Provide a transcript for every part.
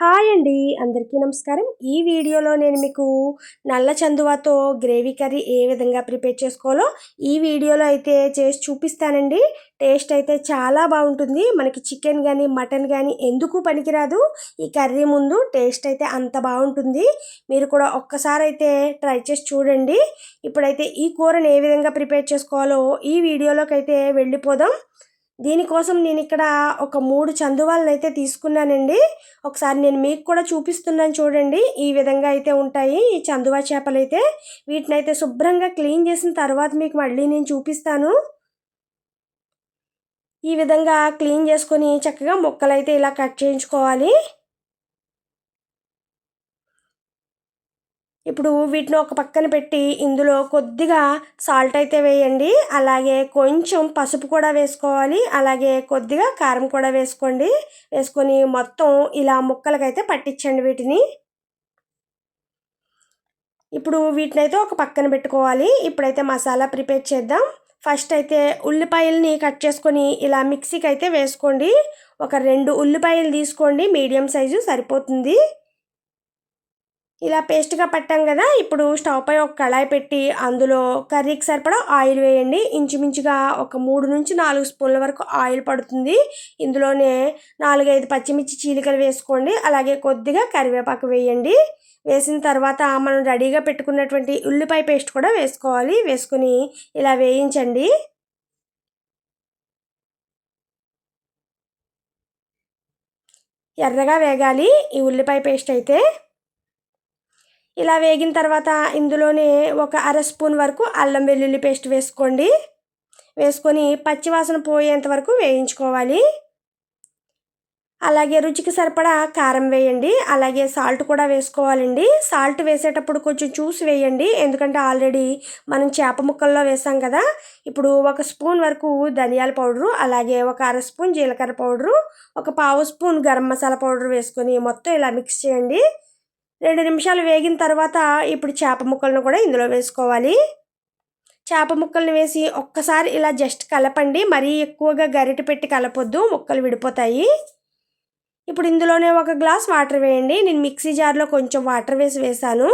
Hi అండి అందరికీ నమస్కారం. ఈ వీడియోలో నేను మీకు నల్ల చందువాతో గ్రేవీ కర్రీ ఏ విధంగా ప్రిపేర్ చేసుకోవాలో ఈ వీడియోలో అయితే చేసి చూపిస్తానండి. టేస్ట్ అయితే చాలా బాగుంటుంది. మనకి చికెన్ కానీ మటన్ కానీ ఎందుకు పనికిరాదు? ఈ కర్రీ ముందు టేస్ట్ అయితే అంత బాగుంటుంది. మీరు కూడా ఒక్కసారి అయితే ట్రై చేసి చూడండి. ఇప్పుడైతే ఈ కూరని ఏ విధంగా ప్రిపేర్ చేసుకోవాలో ఈ వీడియోలోకి అయితే వెళ్ళిపోదాం. దీనికోసం నేను ఇక్కడ ఒక మూడు చందువాలను అయితే తీసుకున్నానండి. ఒకసారి నేను మీకు కూడా చూపిస్తున్నాను చూడండి. ఈ విధంగా అయితే ఉంటాయి ఈ చందువా చేపలు అయితే వీటిని అయితే శుభ్రంగా క్లీన్ చేసిన తర్వాత మీకు మళ్ళీ నేను చూపిస్తాను. ఈ విధంగా క్లీన్ చేసుకొని చక్కగా ముక్కలు అయితే ఇలా కట్ చేయించుకోవాలి. ఇప్పుడు వీటిని ఒక పక్కన పెట్టి ఇందులో కొద్దిగా సాల్ట్ అయితే వేయండి. అలాగే కొంచెం పసుపు కూడా వేసుకోవాలి. అలాగే కొద్దిగా కారం కూడా వేసుకోండి. వేసుకొని మొత్తం ఇలా ముక్కలకైతే పట్టించండి వీటిని. ఇప్పుడు వీటిని అయితే ఒక పక్కన పెట్టుకోవాలి. ఇప్పుడైతే మసాలా ప్రిపేర్ చేద్దాం. ఫస్ట్ అయితే ఉల్లిపాయలని కట్ చేసుకొని ఇలా మిక్సీకి అయితే వేసుకోండి. ఒక రెండు ఉల్లిపాయలు తీసుకోండి. మీడియం సైజు సరిపోతుంది. ఇలా పేస్ట్గా పట్టాం కదా ఇప్పుడు స్టవ్ పై ఒక కళాయి పెట్టి అందులో కర్రీకి సరిపడా ఆయిల్ వేయండి. ఇంచుమించుగా ఒక మూడు నుంచి నాలుగు స్పూన్ల వరకు ఆయిల్ పడుతుంది. ఇందులోనే నాలుగైదు పచ్చిమిర్చి చీలికలు వేసుకోండి. అలాగే కొద్దిగా కరివేపాకు వేయండి. వేసిన తర్వాత మనం రెడీగా పెట్టుకున్నటువంటి ఉల్లిపాయ పేస్ట్ కూడా వేసుకోవాలి. వేసుకుని ఇలా వేయించండి. ఎర్రగా వేగాలి ఈ ఉల్లిపాయ పేస్ట్ అయితే. ఇలా వేగిన తర్వాత ఇందులోనే ఒక అర స్పూన్ వరకు అల్లం వెల్లుల్లి పేస్ట్ వేసుకోండి. వేసుకొని పచ్చివాసన పోయేంత వరకు వేయించుకోవాలి. అలాగే రుచికి సరిపడా కారం వేయండి. అలాగే సాల్ట్ కూడా వేసుకోవాలండి. సాల్ట్ వేసేటప్పుడు కొంచెం చూసి వేయండి. ఎందుకంటే ఆల్రెడీ మనం చేప ముక్కల్లో వేసాం కదా. ఇప్పుడు ఒక స్పూన్ వరకు ధనియాల పౌడరు అలాగే ఒక అర స్పూన్ జీలకర్ర పౌడరు ఒక పావు స్పూన్ గరం మసాలా పౌడర్ వేసుకొని మొత్తం ఇలా మిక్స్ చేయండి. రెండు నిమిషాలు వేగిన తర్వాత ఇప్పుడు చేప ముక్కలను కూడా ఇందులో వేసుకోవాలి. చేప ముక్కల్ని వేసి ఒక్కసారి ఇలా జస్ట్ కలపండి. మరీ ఎక్కువగా గరిటె పెట్టి కలపొద్దు. ముక్కలు విడిపోతాయి. ఇప్పుడు ఇందులోనే ఒక గ్లాస్ వాటర్ వేయండి. నేను మిక్సీ జార్లో కొంచెం వాటర్ వేసి వేసాను.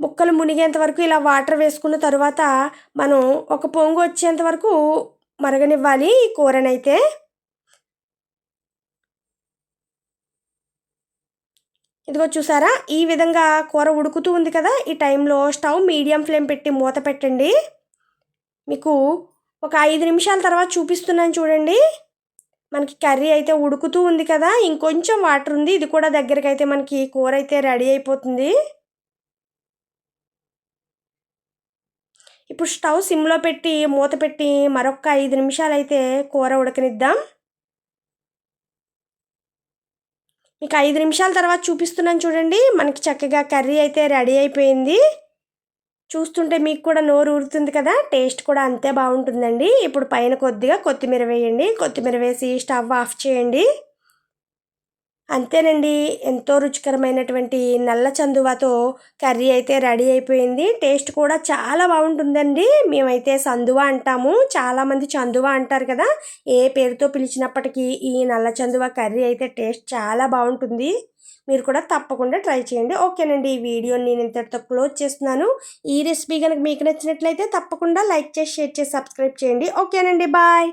ముక్కలు మునిగేంత వరకు ఇలా వాటర్ వేసుకున్న తర్వాత మనం ఒక పొంగు వచ్చేంత వరకు మరగనివ్వాలి ఈ కూరనైతే. ఇదిగో చూసారా? ఈ విధంగా కూర ఉడుకుతూ ఉంది కదా? ఈ టైంలో స్టవ్ మీడియం ఫ్లేమ్ పెట్టి మూత పెట్టండి. మీకు ఒక ఐదు నిమిషాల తర్వాత చూపిస్తున్నాను చూడండి. మనకి కర్రీ అయితే ఉడుకుతూ ఉంది కదా? ఇంకొంచెం వాటర్ ఉంది. ఇది కూడా దగ్గరికి అయితే మనకి కూర అయితే రెడీ అయిపోతుంది. ఇప్పుడు స్టవ్ సిమ్లో పెట్టి మూత పెట్టి మరొక ఐదు నిమిషాలు అయితే కూర ఉడకనిద్దాం. మీకు ఐదు నిమిషాల తర్వాత చూపిస్తున్నాను చూడండి. మనకి చక్కగా కర్రీ అయితే రెడీ అయిపోయింది. చూస్తుంటే మీకు కూడా నోరు ఊరుతుంది కదా? టేస్ట్ కూడా అంతే బాగుంటుందండి. ఇప్పుడు పైన కొద్దిగా కొత్తిమీర వేయండి. కొత్తిమీర వేసి స్టవ్ ఆఫ్ చేయండి. అంతేనండి. ఎంతో రుచికరమైనటువంటి నల్ల చందువాతో కర్రీ అయితే రెడీ అయిపోయింది. టేస్ట్ కూడా చాలా బాగుంటుందండి. మేమైతే సందువ అంటాము. చాలామంది చందువ అంటారు కదా. ఏ పేరుతో పిలిచినప్పటికీ ఈ నల్ల చందువ కర్రీ అయితే టేస్ట్ చాలా బాగుంటుంది. మీరు కూడా తప్పకుండా ట్రై చేయండి. ఓకేనండి. ఈ వీడియోని నేను ఇంతటితో క్లోజ్ చేస్తున్నాను. ఈ రెసిపీ కనుక మీకు నచ్చినట్లయితే తప్పకుండా లైక్ చేసి షేర్ చేసి సబ్స్క్రైబ్ చేయండి. ఓకేనండి. బాయ్.